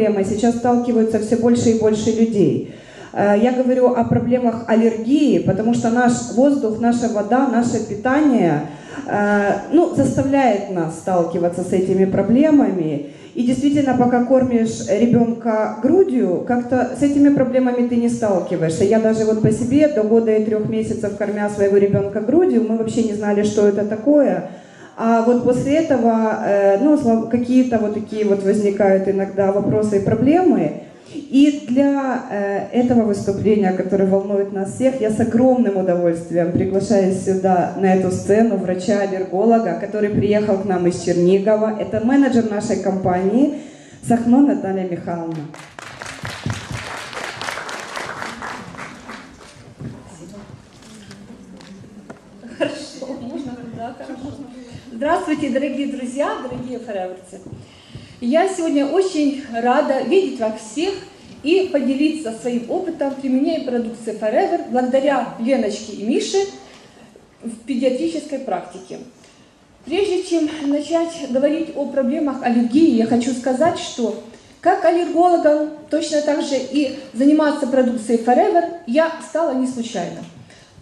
проблемой сейчас сталкиваются все больше и больше людей. Э, Я говорю о проблемах аллергии, потому что наш воздух, наша вода, наше питание э, ну, заставляет нас сталкиваться с этими проблемами. И действительно, пока кормишь ребенка грудью, как-то с этими проблемами ты не сталкиваешься. Я даже вот по себе до года и трех месяцев, кормя своего ребенка грудью, мы вообще не знали, что это такое. А вот после этого, э, ну, какие-то вот такие вот возникают иногда вопросы и проблемы. И для э, этого выступления, которое волнует нас всех, я с огромным удовольствием приглашаю сюда, на эту сцену, врача-аллерголога, который приехал к нам из Чернигова. Это менеджер нашей компании Сахно Наталья Михайловна. Хорошо, можно, да, хорошо. Здравствуйте, дорогие друзья, дорогие фореверцы. Я сегодня очень рада видеть вас всех и поделиться своим опытом применения продукции Forever благодаря Леночке и Мише в педиатрической практике. Прежде чем начать говорить о проблемах аллергии, я хочу сказать, что как аллергологом, точно так же и заниматься продукцией Forever я стала не случайно.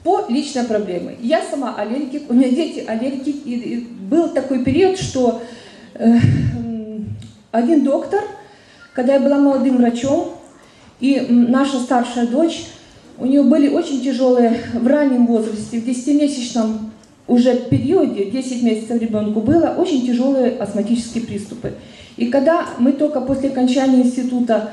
По личной проблеме. Я сама аллергик, у меня дети аллергики. И, был такой период, что э, один доктор, когда я была молодым врачом, и наша старшая дочь, у нее были очень тяжелые в раннем возрасте, в 10-месячном уже периоде, 10 месяцев ребенку было, очень тяжелые астматические приступы. И когда мы только после окончания института,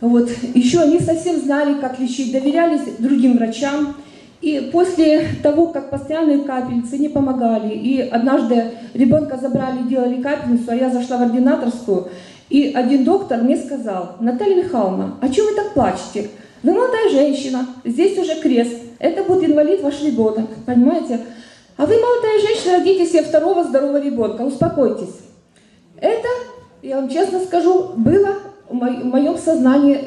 вот, еще не совсем знали, как лечить, доверялись другим врачам, и после того, как постоянные капельницы не помогали, и однажды ребенка забрали, делали капельницу, а я зашла в ординаторскую, и один доктор мне сказал, Наталья Михайловна, а чего вы так плачете? Вы молодая женщина, здесь уже крест, это будет инвалид ваш ребенок, понимаете? А вы молодая женщина, родите себе второго здорового ребенка, успокойтесь. Это, я вам честно скажу, было в мо- в моем сознании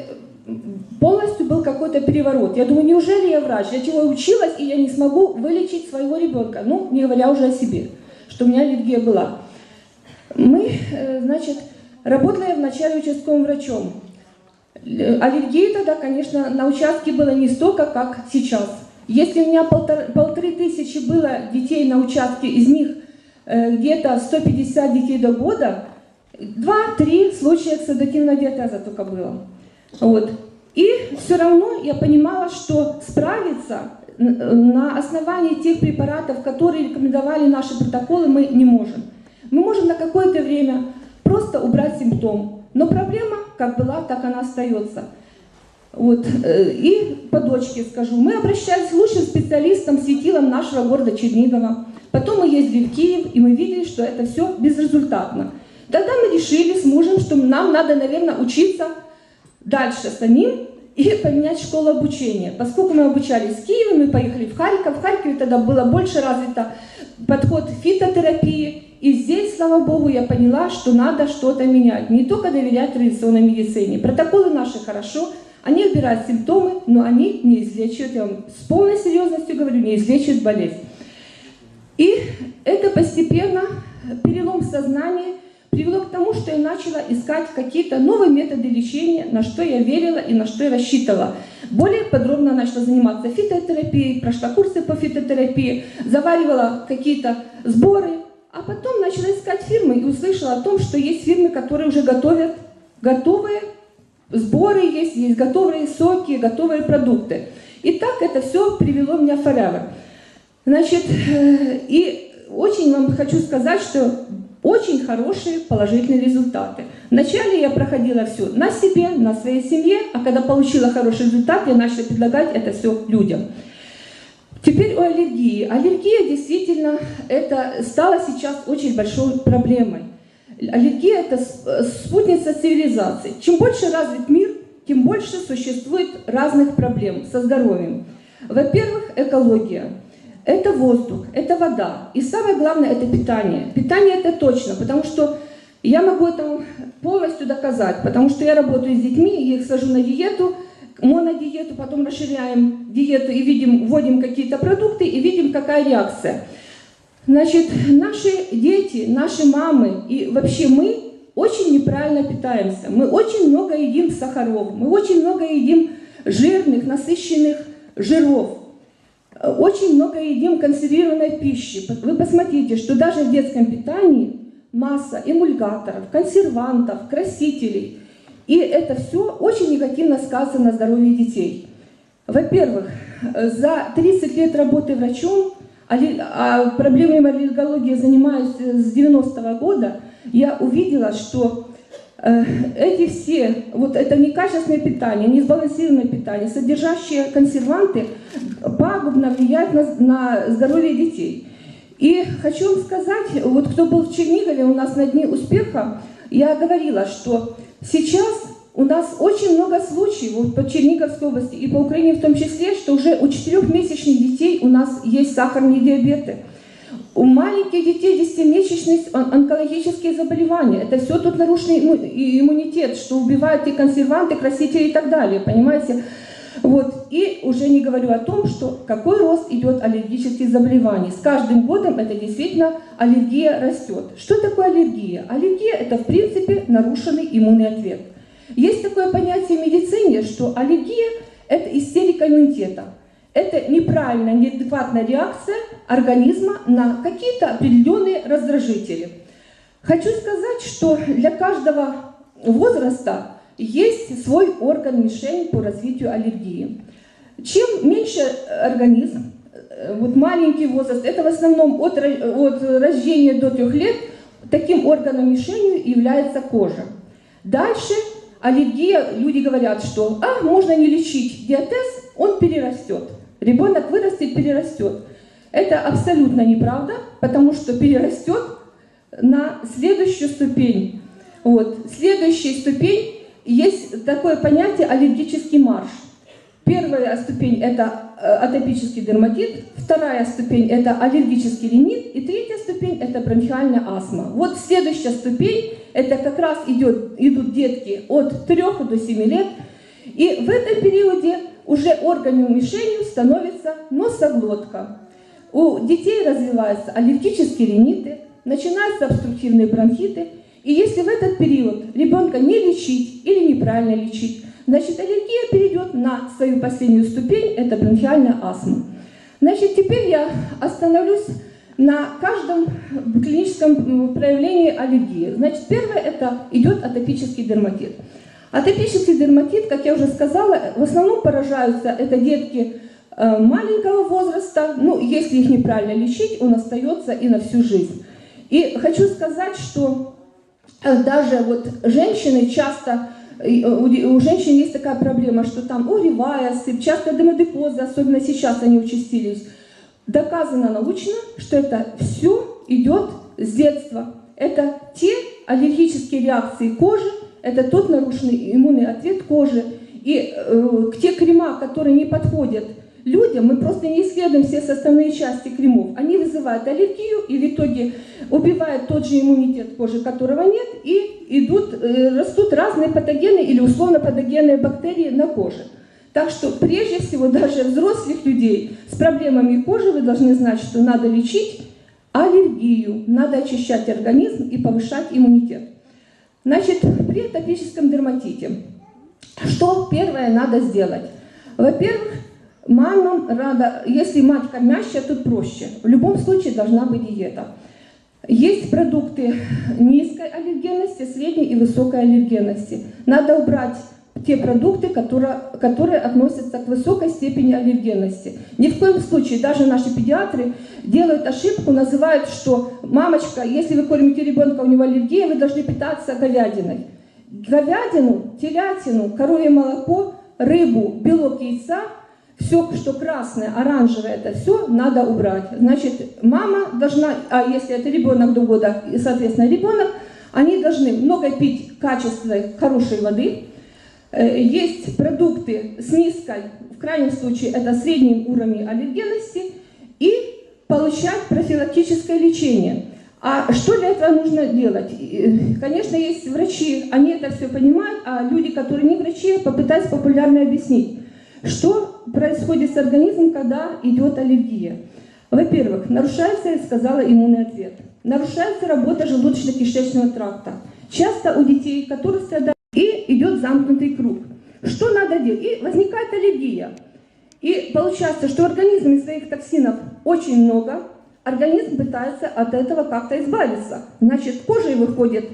полностью был какой-то переворот. Я думаю, неужели я врач? Я чего училась, и я не смогу вылечить своего ребенка? Ну, не говоря уже о себе, что у меня аллергия была. Мы, э, значит, работала я вначале участковым врачом. Л- Аллергии тогда, конечно, на участке было не столько, как сейчас. Если у меня полтор- полторы тысячи было детей на участке, из них э, где-то 150 детей до года, 2-3 случая оксидативного диатеза только было. Вот. И все равно я понимала, что справиться н- на основании тех препаратов, которые рекомендовали наши протоколы, мы не можем. Мы можем на какое-то время просто убрать симптом, но проблема как была, так она остается. Вот. э, И по дочке скажу, мы обращались к лучшим специалистам, светилам нашего города Чернигова. Потом мы ездили в Киев, и мы видели, что это все безрезультатно. Тогда мы решили с мужем, что нам надо, наверное, учиться дальше самим и поменять школу обучения. Поскольку мы обучались в Киеве, мы поехали в Харьков. В Харькове тогда было больше развито подход фитотерапии. И здесь, слава богу, я поняла, что надо что-то менять. Не только доверять традиционной медицине. Протоколы наши хорошо, они убирают симптомы, но они не излечивают, я вам с полной серьезностью говорю, не излечивают болезнь. И это постепенно перелом сознания привело к тому, что я начала искать какие-то новые методы лечения, на что я верила и на что я рассчитывала. Более подробно начала заниматься фитотерапией, прошла курсы по фитотерапии, заваривала какие-то сборы, а потом начала искать фирмы и услышала о том, что есть фирмы, которые уже готовят готовые сборы есть, есть готовые соки, готовые продукты. И так это все привело меня в Forever. Значит, э, и очень вам хочу сказать, что очень хорошие положительные результаты. Вначале я проходила все на себе, на своей семье, а когда получила хороший результат, я начала предлагать это все людям. Теперь о аллергии. Аллергия действительно это стала сейчас очень большой проблемой. Аллергия – это э, спутница цивилизации. Чем больше развит мир, тем больше существует разных проблем со здоровьем. Во-первых, экология. Это воздух, это вода. И самое главное – это питание. Питание – это точно, потому что я могу это полностью доказать, потому что я работаю с детьми, я их сажу на диету, монодиету, потом расширяем диету и видим, вводим какие-то продукты и видим, какая реакция. Значит, наши дети, наши мамы и вообще мы очень неправильно питаемся. Мы очень много едим сахаров, мы очень много едим жирных, насыщенных жиров. Очень много едим консервированной пищи. Вы посмотрите, что даже в детском питании масса эмульгаторов, консервантов, красителей. И это все очень негативно сказано на здоровье детей. Во-первых, за 30 лет работы врачом, а проблемами аллергологии занимаюсь с 90-го года, я увидела, что э, эти все, вот это некачественное питание, несбалансированное питание, содержащие консерванты, пагубно влияют на, на здоровье детей. И хочу вам сказать, вот кто был в Чернигове у нас на Дне успеха, я говорила, что сейчас у нас очень много случаев вот, по Черниговской области и по Украине в том числе, что уже у четырехмесячных детей у нас есть сахарные диабеты. У маленьких детей 10-месячные онкологические заболевания. Это все тут нарушенный иммунитет, что убивают и консерванты, красители и так далее, понимаете? Вот. И уже не говорю о том, что какой рост идет аллергических заболеваний. С каждым годом это действительно аллергия растет. Что такое аллергия? Аллергия – это, в принципе, нарушенный иммунный ответ. Есть такое понятие в медицине, что аллергия – это истерика иммунитета. Это неправильная, неадекватная реакция организма на какие-то определенные раздражители. Хочу сказать, что для каждого возраста есть свой орган-мишень по развитию аллергии. Чем меньше организм, э, вот маленький возраст, это в основном от, от рождения до трех лет, таким органом-мишенью является кожа. Дальше аллергия, люди говорят, что а, можно не лечить диатез, он перерастет. Ребенок вырастет, перерастет. Это абсолютно неправда, потому что перерастет на следующую ступень. Вот. Следующая ступень есть такое понятие аллергический марш. Первая ступень – это э, атопический дерматит, вторая ступень – это аллергический ринит, и третья ступень – это бронхиальная астма. Вот следующая ступень – это как раз идет, идут детки от 3 до 7 лет, и в этом периоде уже органом мишенью становится носоглотка. У детей развиваются аллергические риниты, начинаются обструктивные бронхиты – и если в этот период ребенка не лечить или неправильно лечить, значит аллергия перейдет на свою последнюю ступень, это бронхиальная астма. Значит, теперь я остановлюсь на каждом клиническом проявлении аллергии. Значит, первое это идет атопический дерматит. Атопический дерматит, как я уже сказала, в основном поражаются это детки э, маленького возраста, ну, если их неправильно лечить, он остается и на всю жизнь. И хочу сказать, что Э, даже вот женщины часто, э, у женщин есть такая проблема, что там уревая сыпь, часто демодекозы, особенно сейчас они участились. Доказано научно, что это все идет с детства. Это те аллергические реакции кожи, это тот нарушенный иммунный ответ кожи. И э, те крема, которые не подходят людям, мы просто не исследуем все составные части кремов. Они вызывают аллергию и в итоге убивают тот же иммунитет кожи, которого нет, и идут, э, растут разные патогены или условно патогенные бактерии на коже. Так что прежде всего даже взрослых людей с проблемами кожи вы должны знать, что надо лечить аллергию, надо очищать организм и повышать иммунитет. Значит, при атопическом дерматите, что первое надо сделать? Во-первых, Мамам рада, если мать кормящая, тут проще. В любом случае должна быть диета. Есть продукты низкой аллергенности, средней и высокой аллергенности. Надо убрать те продукты, которые, которые относятся к высокой степени аллергенности. Ни в коем случае, даже наши педиатры делают ошибку, называют, что «мамочка, если вы кормите ребенка, у него аллергия, вы должны питаться говядиной». Говядину, телятину, коровье молоко, рыбу, белок яйца – все, что красное, оранжевое, это все надо убрать. Значит, мама должна, а если это ребенок до года, и, соответственно, ребенок, они должны много пить качественной, хорошей воды. Э, есть продукты с низкой, в крайнем случае, это средним уровнем аллергенности, и получать профилактическое лечение. А что для этого нужно делать? Э, конечно, есть врачи, они это все понимают, а люди, которые не врачи, попытаюсь популярно объяснить. Что происходит с организмом, когда идет аллергия? Во-первых, нарушается, я сказала, иммунный ответ. Нарушается работа желудочно-кишечного тракта. часто у детей, которые страдают, и идет замкнутый круг. Что надо делать? И возникает аллергия. И получается, что в организме своих токсинов очень много, организм пытается от этого как-то избавиться. Значит, кожей выходит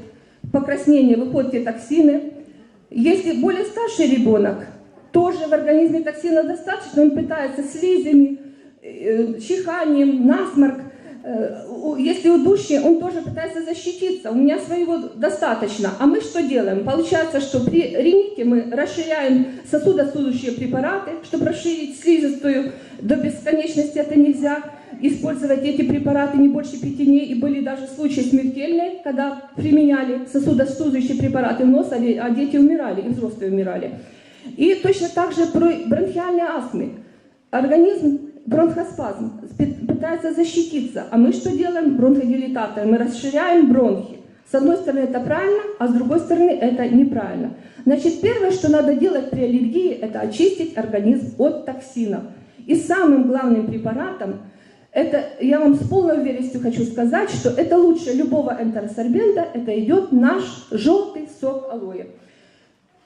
покраснение, выходят те токсины. Если более старший ребенок, тоже в организме токсина достаточно, он пытается слизями, э, чиханием, насморк, если удушье, он тоже пытается защититься. У меня своего достаточно. А мы что делаем? Получается, что при рините мы расширяем сосудосудущие препараты, чтобы расширить слизистую до бесконечности. Это нельзя использовать эти препараты не больше пяти дней. И были даже случаи смертельные, когда применяли сосудосудущие препараты в нос, а дети умирали, и взрослые умирали. И точно так же при бронхиальной астме. Организм бронхоспазм, пытается защититься. А мы что делаем? Бронходилататоры. Мы расширяем бронхи. С одной стороны это правильно, а с другой стороны это неправильно. Значит, первое, что надо делать при аллергии, это очистить организм от токсинов. И самым главным препаратом, это, я вам с полной уверенностью хочу сказать, что это лучше любого энтеросорбента, это идет наш желтый сок алоэ.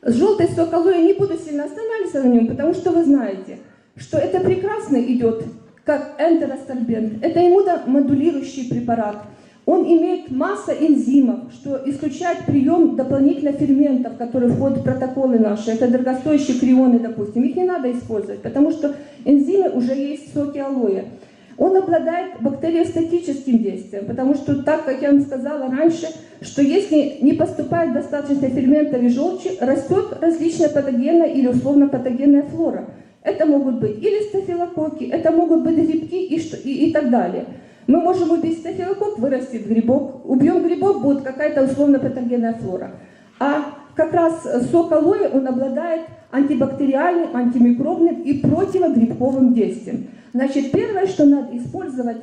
Желтый сок алоэ не буду сильно останавливаться на нем, потому что вы знаете – что это прекрасно идет как энтеростальбент. Это иммуномодулирующий препарат. Он имеет массу энзимов, что исключает прием дополнительных ферментов, которые входят в протоколы наши. Это дорогостоящие крионы, допустим. Их не надо использовать, потому что энзимы уже есть в соке алоэ. Он обладает бактериостатическим действием, потому что, так как я вам сказала раньше, что если не поступает достаточно ферментов и желчи, растет различная патогенная или условно патогенная флора – это могут быть или стафилококки, это могут быть грибки и, что, и, и так далее. Мы можем убить стафилококк, вырастет грибок. Убьем грибок, будет какая-то условно-патогенная флора. А как раз сок алоэ, он обладает антибактериальным, антимикробным и противогрибковым действием. Значит, первое, что надо использовать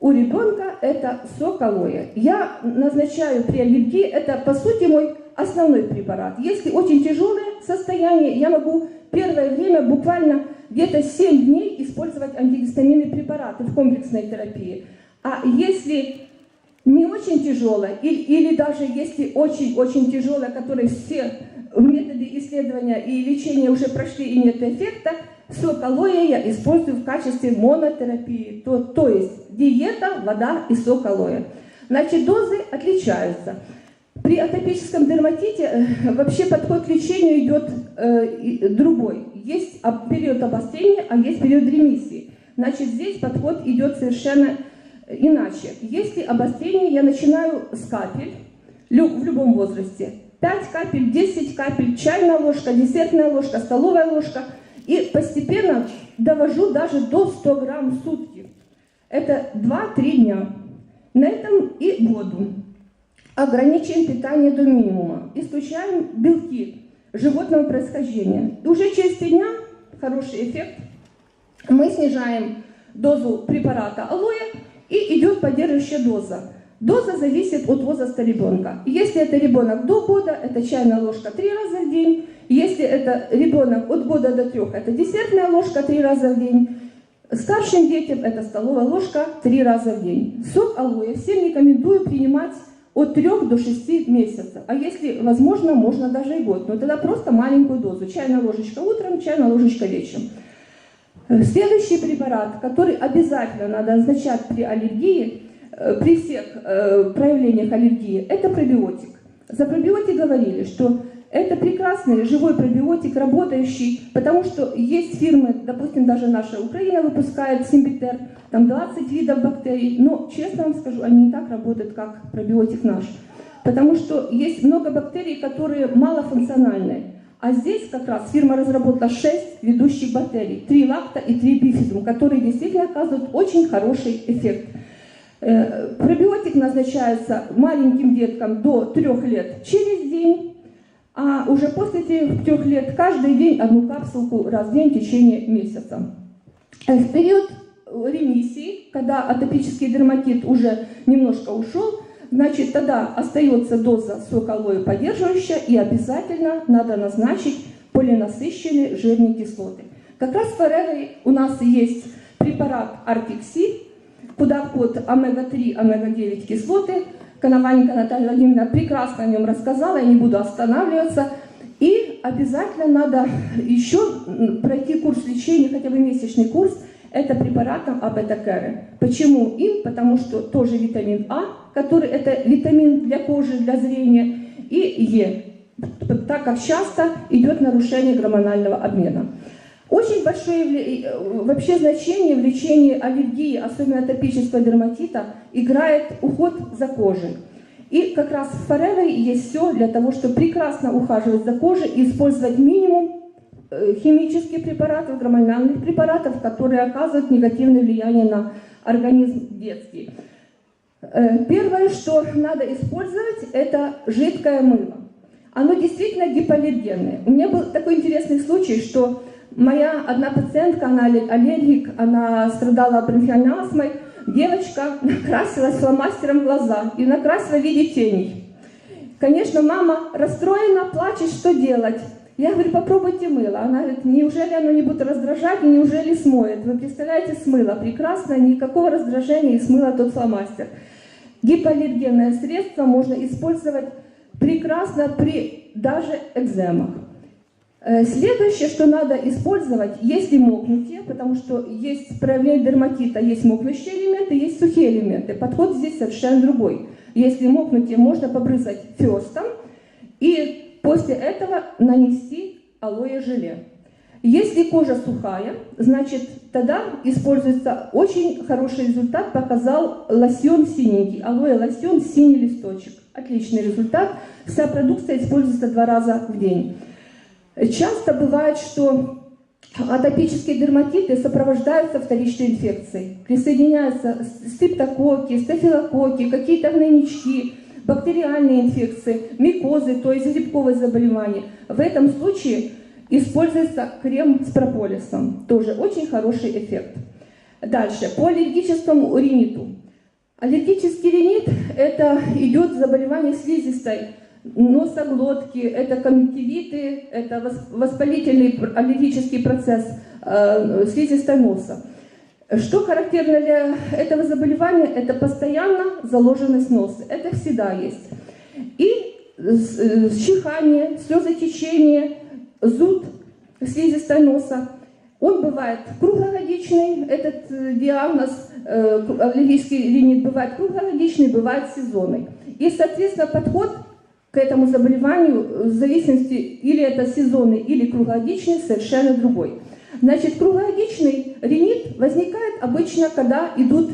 у ребенка, это сок алоэ. Я назначаю при аллергии, это по сути мой основной препарат. Если очень тяжелое состояние, я могу первое время буквально где-то 7 дней использовать антигистаминные препараты в комплексной терапии. А если не очень тяжелое, или, или даже если очень-очень тяжелое, которые все методы исследования и лечения уже прошли и нет эффекта, алоэ я использую в качестве монотерапии, то, то есть диета, вода и сок. Значит, дозы отличаются. При атопическом дерматите э, вообще подход к лечению идет э, другой. Есть период обострения, а есть период ремиссии. Значит, здесь подход идет совершенно иначе. Если обострение, я начинаю с капель в любом возрасте. 5 капель, 10 капель, чайная ложка, десертная ложка, столовая ложка. И постепенно довожу даже до 100 грамм в сутки. Это 2-3 дня. На этом и воду. Ограничиваем питание до минимума. Исключаем белки животного происхождения. И уже через три дня, хороший эффект, мы снижаем дозу препарата алоэ и идет поддерживающая доза. Доза зависит от возраста ребенка. Если это ребенок до года, это чайная ложка три раза в день. Если это ребенок от года до трех, это десертная ложка три раза в день. Старшим детям это столовая ложка три раза в день. Сок алоэ всем рекомендую принимать от 3 до 6 месяцев. А если возможно, можно даже и год. Но тогда просто маленькую дозу. Чайная ложечка утром, чайная ложечка вечером. Э, следующий препарат, который обязательно надо назначать при аллергии, э, при всех э, проявлениях аллергии, это пробиотик. За пробиотик говорили, что это прекрасный живой пробиотик, работающий, потому что есть фирмы, допустим, даже наша Украина выпускает симбитер, там 20 видов бактерий, но, честно вам скажу, они не так работают, как пробиотик наш. Потому что есть много бактерий, которые малофункциональные. А здесь как раз фирма разработала 6 ведущих бактерий, 3 лакта и 3 бифидум, которые действительно оказывают очень хороший эффект. Э, пробиотик назначается маленьким деткам до 3 лет через день, а уже после трех лет каждый день одну капсулку раз в день в течение месяца. Э, в период ремиссии, когда атопический дерматит уже немножко ушел, значит, тогда остается доза соколоя поддерживающая и обязательно надо назначить полинасыщенные жирные кислоты. Как раз в Форере у нас есть препарат Артикси, куда входят омега-3, омега-9 кислоты, Коноваленко Наталья Владимировна прекрасно о нем рассказала, я не буду останавливаться. И обязательно надо еще пройти курс лечения, хотя бы месячный курс, это препаратом абетакеры. Почему им? Потому что тоже витамин А, который это витамин для кожи, для зрения, и Е, так как часто идет нарушение гормонального обмена. Очень большое вообще значение в лечении аллергии, особенно атопического дерматита, играет уход за кожей. И как раз в Forever есть все для того, чтобы прекрасно ухаживать за кожей и использовать минимум э, химических препаратов, гормональных препаратов, которые оказывают негативное влияние на организм детский. Э, первое, что надо использовать, это жидкое мыло. Оно действительно гипоаллергенное. У меня был такой интересный случай, что моя одна пациентка, она аллергик, она страдала бронхиальной астмой, девочка накрасилась фломастером глаза и накрасила в виде теней. Конечно, мама расстроена, плачет, что делать? Я говорю, попробуйте мыло. Она говорит, неужели оно не будет раздражать, неужели смоет? Вы представляете, смыло прекрасно, никакого раздражения и смыло тот фломастер. Гипоаллергенное средство можно использовать прекрасно при даже экземах. Э, следующее, что надо использовать, если мокнутие, потому что есть проявление дерматита, есть мокнущие элементы, есть сухие элементы. Подход здесь совершенно другой. Если мокнутие, можно побрызгать ферстом и после этого нанести алоэ желе. Если кожа сухая, значит тогда используется очень хороший результат, показал лосьон синенький, алоэ лосьон синий листочек. Отличный результат. Вся продукция используется два раза в день. Часто бывает, что атопические дерматиты сопровождаются вторичной инфекцией. Присоединяются стриптококи, стафилококи, какие-то гнойнички, бактериальные инфекции, микозы, то есть грибковые заболевания. В этом случае используется крем с прополисом. Тоже очень хороший эффект. Дальше, по аллергическому риниту. Аллергический ринит – это идет заболевание слизистой носоглотки, это конъюнктивиты, это воспалительный аллергический процесс э, слизистой носа. Что характерно для этого заболевания? Это постоянно заложенность носа. Это всегда есть. И э, чихание, слезотечение, зуд слизистой носа. Он бывает круглогодичный, этот э, диагноз, аллергический ринит бывает круглогодичный, бывает сезонный. И, соответственно, подход к этому заболеванию в зависимости, или это сезонный, или круглогодичный, совершенно другой. Значит, круглогодичный ринит возникает обычно, когда идут,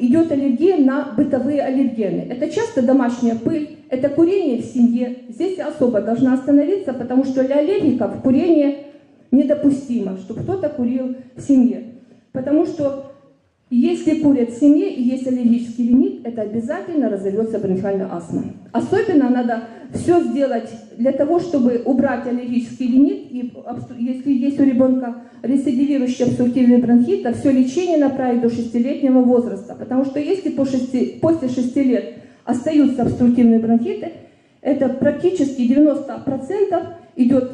идет аллергия на бытовые аллергены. Это часто домашняя пыль, это курение в семье. Здесь особо должна остановиться, потому что для аллергиков курение недопустимо, чтобы кто-то курил в семье. Потому что если курят в семье и есть аллергический ринит, это обязательно разовьется бронхиальная астма. Особенно надо все сделать для того, чтобы убрать аллергический ринит, и если есть у ребенка рецидивирующий обструктивный бронхит, то все лечение направить до 6-летнего возраста. Потому что если по 6, после 6 лет остаются обструктивные бронхиты, это практически 90% идет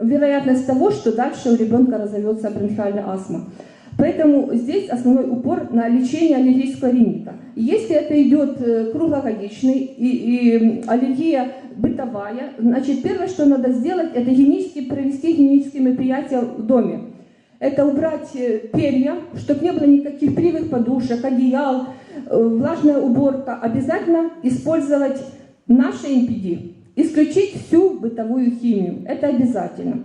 вероятность того, что дальше у ребенка разовьется бронхиальная астма. Поэтому здесь основной упор на лечение аллергического ринита. Если это идет э, круглогодичный и, и аллергия бытовая, значит, первое, что надо сделать, это гигиенически провести гигиенические мероприятия в доме. Это убрать э, перья, чтобы не было никаких кривых подушек, одеял, э, влажная уборка. Обязательно использовать наши МПД, исключить всю бытовую химию. Это обязательно.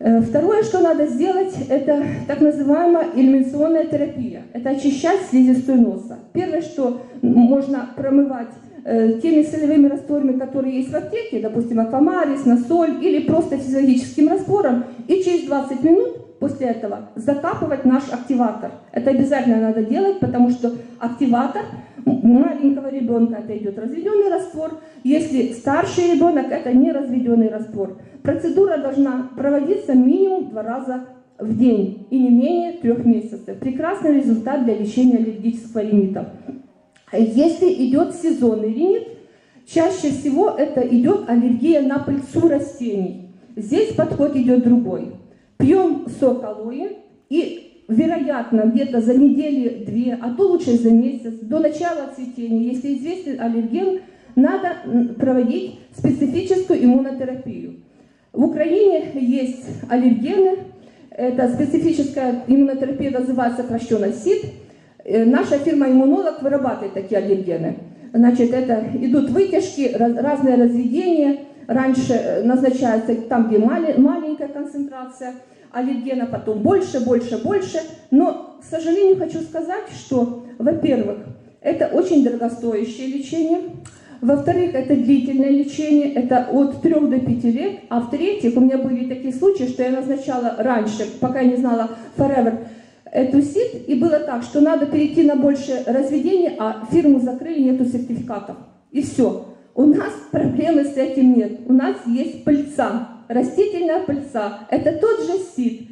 Э, второе, что надо сделать, это так называемая иллюминационная терапия. Это очищать слизистую носа. Первое, что можно промывать э, теми солевыми растворами, которые есть в аптеке, допустим, аквамарис, насоль, или просто физиологическим раствором, и через 20 минут после этого закапывать наш активатор. Это обязательно надо делать, потому что активатор маленького ребенка это идет разведенный раствор, если старший ребенок это не разведенный раствор. Процедура должна проводиться минимум два раза в день и не менее трех месяцев. Прекрасный результат для лечения аллергического ринита. Если идет сезонный ринит, чаще всего это идет аллергия на пыльцу растений. Здесь подход идет другой. Пьем сок алоэ и вероятно, где-то за неделю-две, а то лучше за месяц, до начала цветения, если известен аллерген, надо проводить специфическую иммунотерапию. В Украине есть аллергены, это специфическая иммунотерапия называется сокращенно СИД. Э, наша фирма «Иммунолог» вырабатывает такие аллергены. Значит, это идут вытяжки, разные разведения. Раньше э, назначается там, где маленькая концентрация аллергена, потом больше, больше, больше. Но, к сожалению, хочу сказать, что, во-первых, это очень дорогостоящее лечение. Во-вторых, это длительное лечение, это от 3 до 5 лет. А в-третьих, у меня были такие случаи, что я назначала раньше, пока я не знала Forever, эту СИД, и было так, что надо перейти на большее разведение, а фирму закрыли, нету сертификатов. И все. У нас проблемы с этим нет. У нас есть пыльца, растительная пыльца. Это тот же СИД.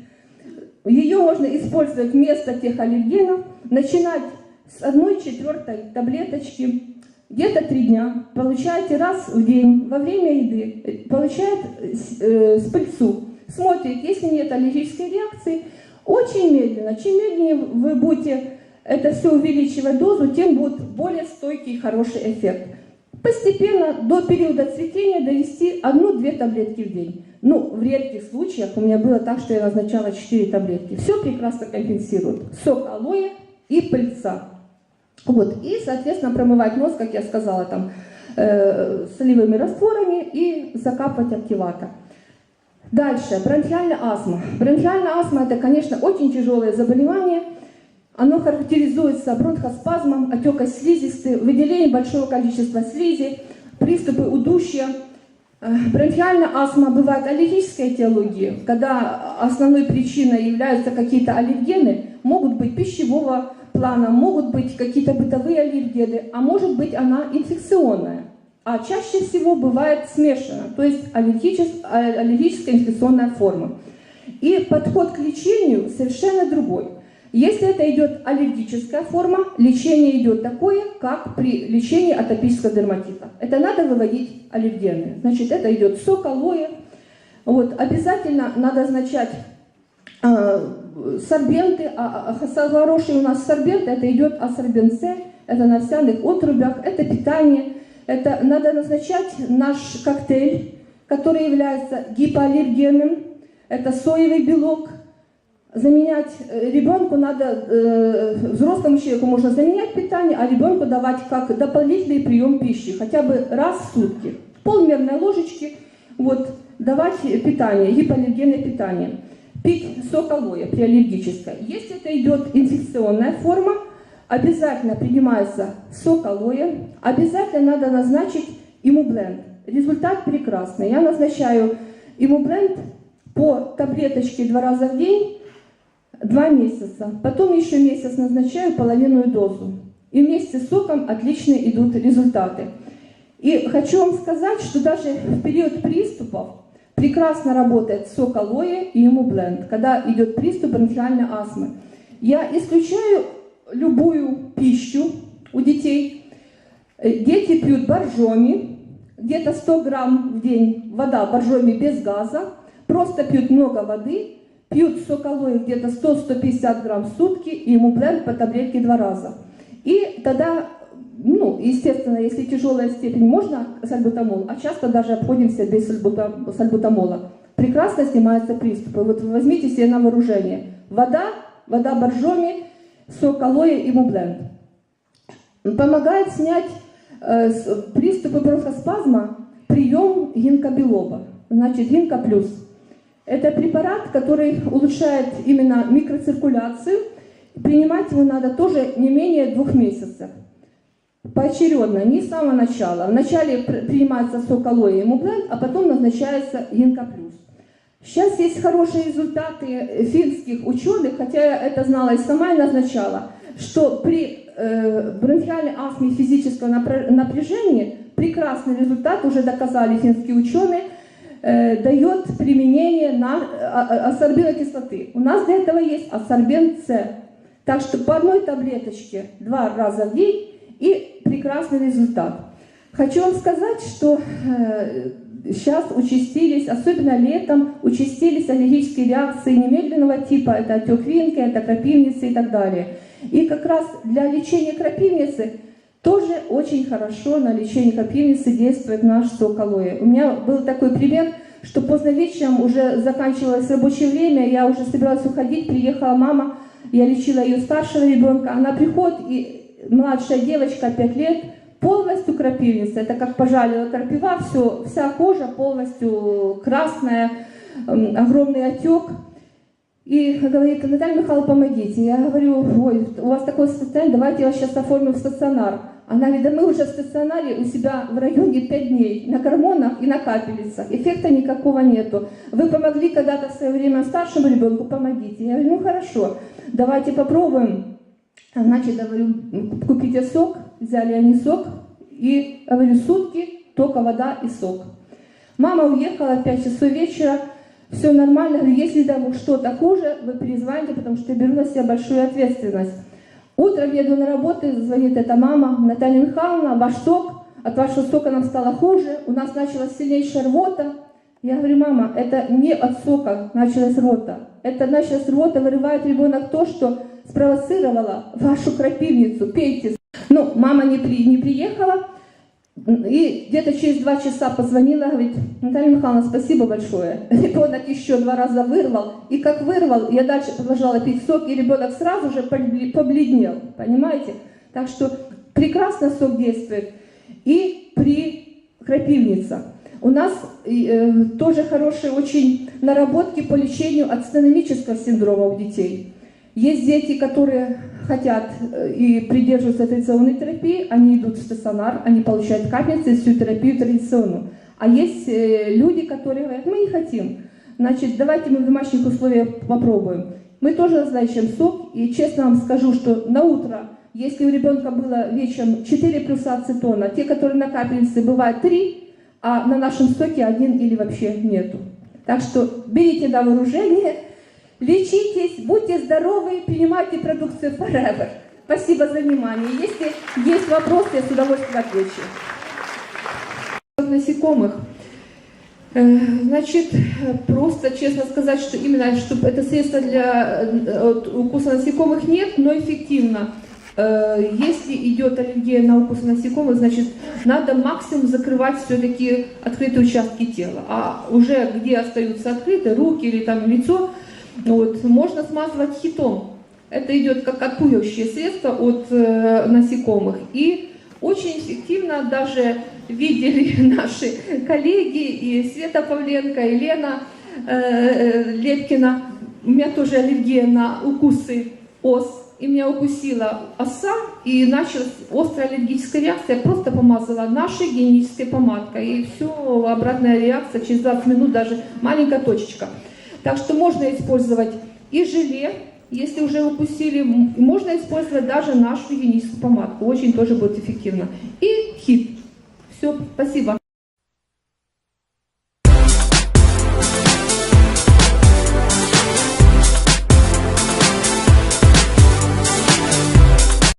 Ее можно использовать вместо тех аллергенов, начинать с одной четвертой таблеточки где-то три дня, получаете раз в день во время еды, получает э, с пыльцу, смотрит, если нет аллергической реакции, очень медленно, чем медленнее вы будете это все увеличивать дозу, тем будет более стойкий и хороший эффект. Постепенно до периода цветения довести одну-две таблетки в день. Ну, в редких случаях у меня было так, что я назначала 4 таблетки. Все прекрасно компенсирует. Сок алоэ и пыльца. Вот. И, соответственно, промывать нос, как я сказала, там, э, соливыми растворами и закапывать активатор. Дальше, бронхиальная астма. Бронхиальная астма – это, конечно, очень тяжелое заболевание. Оно характеризуется бронхоспазмом, отекой слизистой, выделением большого количества слизи, приступы удушья. Э, бронхиальная астма бывает аллергической этиологии, когда основной причиной являются какие-то аллергены, могут быть пищевого плана могут быть какие-то бытовые аллергены, а может быть она инфекционная. А чаще всего бывает смешана, то есть аллергическая инфекционная форма. И подход к лечению совершенно другой. Если это идет аллергическая форма, лечение идет такое, как при лечении атопического дерматита. Это надо выводить аллергены. Значит, это идет сок алоэ. Вот, обязательно надо назначать а, сорбенты, а, а, а хороший у нас сорбент, это идет асорбент С, это на овсяных отрубях, это питание, это надо назначать наш коктейль, который является гипоаллергенным, это соевый белок, заменять э, ребенку надо, э, взрослому человеку можно заменять питание, а ребенку давать как дополнительный прием пищи, хотя бы раз в сутки. Полмерной ложечки, вот, давать питание, гипоаллергенное питание пить сок алоэ при аллергической. Если это идет инфекционная форма, обязательно принимается сок алоэ, обязательно надо назначить иммубленд. Результат прекрасный. Я назначаю иммубленд по таблеточке два раза в день, два месяца. Потом еще месяц назначаю половинную дозу. И вместе с соком отлично идут результаты. И хочу вам сказать, что даже в период приступов Прекрасно работает сок алоэ и иммубленд, когда идет приступ бронхиальной астмы. Я исключаю любую пищу у детей. Дети пьют боржоми, где-то 100 грамм в день вода боржоми без газа, просто пьют много воды, пьют сок алоэ где-то 100-150 грамм в сутки и иммубленд по таблетке два раза. И тогда ну, естественно, если тяжелая степень, можно сальбутамол, а часто даже обходимся без сальбутамола. Прекрасно снимаются приступы. Вот возьмите себе на вооружение. Вода, вода боржоми, сок алоэ и мубленд. Помогает снять э, приступы бронхоспазма прием гинкобелоба, значит гинка плюс. Это препарат, который улучшает именно микроциркуляцию. Принимать его надо тоже не менее двух месяцев поочередно, не с самого начала. Вначале принимается сок алоэ и мубленд, а потом назначается гинка плюс. Сейчас есть хорошие результаты финских ученых, хотя я это знала и сама и назначала, что при э, бронхиальной астме физического напряжения прекрасный результат, уже доказали финские ученые, дает применение на а, а, ассорбиновой кислоты. У нас для этого есть ассорбент С. Так что по одной таблеточке два раза в день и прекрасный результат. Хочу вам сказать, что э, сейчас участились, особенно летом, участились аллергические реакции немедленного типа, это отек винки, это крапивницы и так далее. И как раз для лечения крапивницы тоже очень хорошо на лечение крапивницы действует наш сок алоэ. У меня был такой пример, что поздно вечером уже заканчивалось рабочее время, я уже собиралась уходить, приехала мама, я лечила ее старшего ребенка, она приходит, и младшая девочка, 5 лет, полностью крапивница, это как пожалила крапива, все, вся кожа полностью красная, огромный отек. И говорит, Наталья Михайловна, помогите. Я говорю, ой, у вас такое состояние, давайте я вас сейчас оформим в стационар. Она говорит, да мы уже в стационаре у себя в районе 5 дней, на гормонах и на капельницах. Эффекта никакого нету. Вы помогли когда-то в свое время старшему ребенку, помогите. Я говорю, ну хорошо, давайте попробуем. Значит, говорю, купите сок, взяли они сок, и, говорю, сутки только вода и сок. Мама уехала в 5 часов вечера, все нормально, говорю, если там что-то хуже, вы перезвоните, потому что я беру на себя большую ответственность. Утром еду на работу, звонит эта мама, Наталья Михайловна, ваш сок, от вашего сока нам стало хуже, у нас началась сильнейшая рвота. Я говорю, мама, это не от сока началась рвота, это началась рвота, вырывает ребенок то, что спровоцировало вашу крапивницу, пейте. Ну, мама не, при, не приехала, и где-то через два часа позвонила, говорит, Наталья Михайловна, спасибо большое. Ребенок еще два раза вырвал. И как вырвал, я дальше продолжала пить сок, и ребенок сразу же побле- побледнел. Понимаете? Так что прекрасно сок действует. И при крапивнице. У нас э, тоже хорошие очень наработки по лечению астеномического синдрома у детей. Есть дети, которые хотят э, и придерживаются традиционной терапии, они идут в стационар, они получают капельницы, всю терапию традиционную. А есть э, люди, которые говорят, мы не хотим. Значит, давайте мы в домашних условиях попробуем. Мы тоже назначим сок, и честно вам скажу, что на утро, если у ребенка было вечером 4 плюса ацетона, те, которые на капельнице, бывает 3, а на нашем соке один или вообще нету. Так что берите на вооружение, лечитесь, будьте здоровы, принимайте продукцию Forever. Спасибо за внимание. Если есть вопросы, я с удовольствием отвечу. насекомых. Э, Значит, просто честно сказать, что именно чтобы это средство для э, укуса насекомых нет, но эффективно. Э, Если идет аллергия на укус насекомых, значит, надо максимум закрывать все-таки открытые участки тела. А уже где остаются открыты, руки или там лицо, вот, можно смазывать хитом. Это идет как отпугивающее средство от э, насекомых. И очень эффективно даже видели наши коллеги и Света Павленко, и Лена э, э, Лепкина. У меня тоже аллергия на укусы ос. И меня укусила оса, и началась острая аллергическая реакция. Я просто помазала нашей гигиенической помадкой. И все, обратная реакция, через 20 минут даже маленькая точечка. Так что можно использовать и желе, если уже укусили, можно использовать даже нашу гигиеническую помадку. Очень тоже будет эффективно. И хит. Все, спасибо.